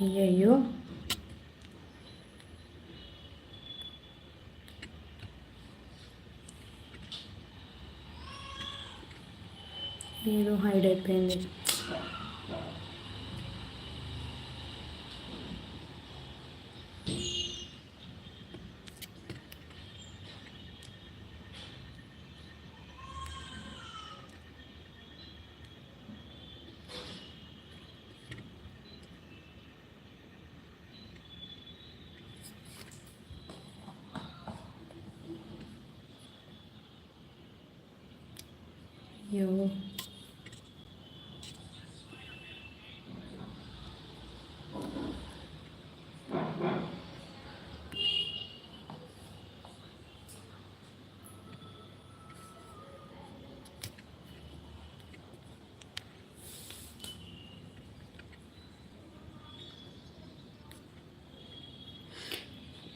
అయ్యయ్యో. ఏదో హైడ్ అయిపోయింది. అయ్యో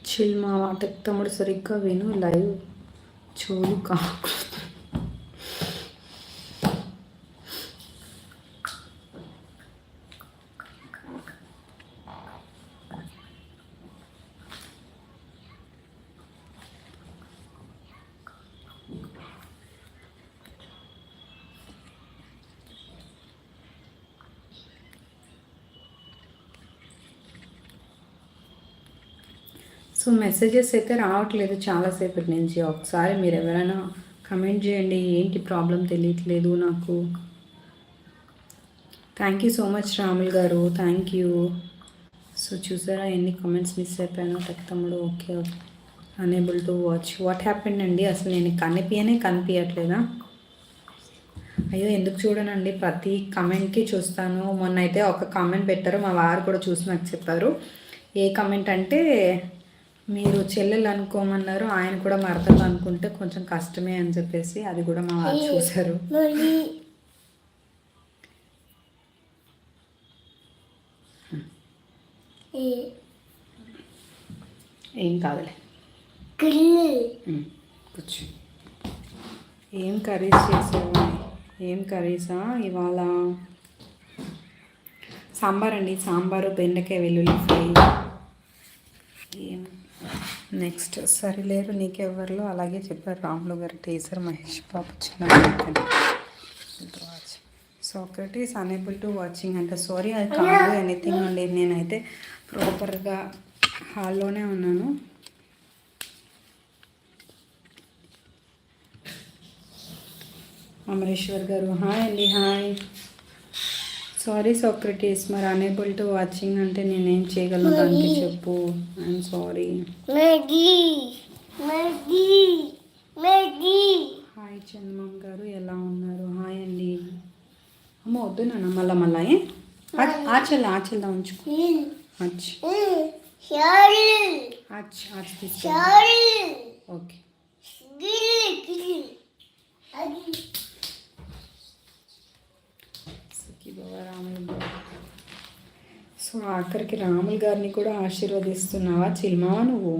చిల్ మా మాట తమ్ముడు సరిగ్గా విను లైవ్ చూడు కాకు సో మెసేజెస్ అయితే రావట్లేదు చాలాసేపటి నుంచి. ఒకసారి మీరు ఎవరైనా కమెంట్ చేయండి ఏంటి ప్రాబ్లం తెలియట్లేదు నాకు. Thank you so much Ramul గారు. థ్యాంక్ యూ సో చూసారా ఎన్ని కామెంట్స్ మిస్ అయిపోయాను టక్ తమ్ముడు. Okay unable to watch what happened అండి? అసలు నేను కనిపించనే కనిపించట్లేదా అయ్యో ఎందుకు చూడనండి? ప్రతి కమెంట్కి చూస్తాను. మొన్న అయితే ఒక కామెంట్ పెట్టారు మా వారు కూడా చూసి నాకు చెప్పారు. ఏ కమెంట్ అంటే మీరు చెల్లెలు అనుకోమన్నారు ఆయన కూడా మరదలు అనుకుంటే కొంచెం కష్టమే అని చెప్పేసి అది కూడా మా వారు చూశారు. ఏం కాదులే. కూర్చో. ఏం కర్రీస్ చేసావు ఏం కర్రీసా? ఇవాళ సాంబార్ అండి సాంబారు బెండకాయ వెల్లుల్లి ఫ్రై ఏం నెక్స్ట్ సరిలేరు నీకెవ్వరు అలాగే చెప్పారు రాములు గారు టీచర్ మహేష్ బాబు చిన్న సోక్రటీస్ అనేబుల్ టు వాచింగ్ అంటే. సారీ అది కాదు ఎనీథింగ్ అండి. నేనైతే ప్రాపర్గా హాల్లోనే ఉన్నాను. అమరేశ్వర్ గారు హాయ్ అండి హాయ్. సారీ సోక్రటీస్ మరి అనేబుల్ టు వాచింగ్ అంటే నేనేం చేయగలను దానికి చెప్పు. ఐఎమ్ సారీ హాయ్ చందమం గారు ఎలా ఉన్నారు? హాయ్ అండి అమ్మ వద్దు నాన్న మళ్ళా మళ్ళా ఏ? ఆచల్ ఆచల్దా ఉంచుకో. అచ్ అచ్ అచ్ తీసుకో. ఓకే సఖీ బాబా రాములు గారు. సో ఆఖరికి రాములు గారిని కూడా ఆశీర్వదిస్తున్నావా? చిల్మా నువ్వు?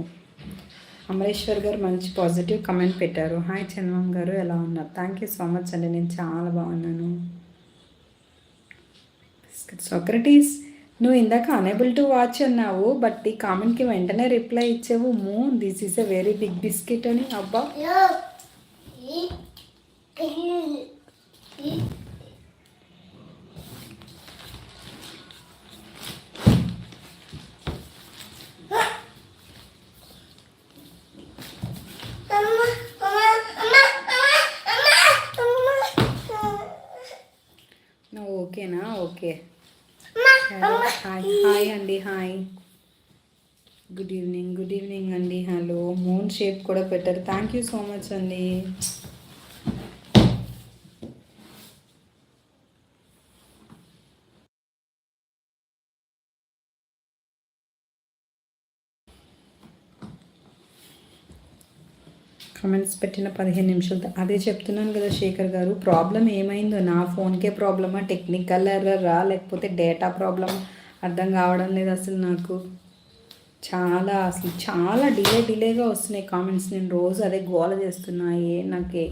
అమరేశ్వర్ గారు మంచి పాజిటివ్ కమెంట్ పెట్టారు. హాయ్ చంద్రబాబు గారు ఎలా ఉన్నారు? థ్యాంక్ యూ సో మచ్ అండి. నేను చాలా బాగున్నాను. సోక్రటీస్ నువ్వు ఇందాక అనేబుల్ టు వాచ్ అన్నావు బట్ ఈ కామెంట్కి వెంటనే రిప్లై ఇచ్చావు. మూ this is a very big biscuit అని. అబ్బా నువ్వు ఓకేనా ఓకే. హాయ్ హాయ్ అండి hi. Good evening good evening అండి. హలో మూన్ షేప్ కూడా పెట్టారు. థ్యాంక్ యూ సో మచ్ అండి. కమెంట్స్ పెట్టిన పదిహేను నిమిషాలు అదే చెప్తున్నాను కదా శేఖర్ గారు ప్రాబ్లం ఏమైందో? నా ఫోన్కే ప్రాబ్లమా టెక్నికల్ ఎర్రరా లేకపోతే డేటా ప్రాబ్లమా అర్థం కావడం లేదు అసలు నాకు. చాలా అసలు చాలా డిలే డిలేగా వస్తున్నాయి కామెంట్స్ నేను రోజు అదే గోల చేస్తున్నా. ఏ నాకు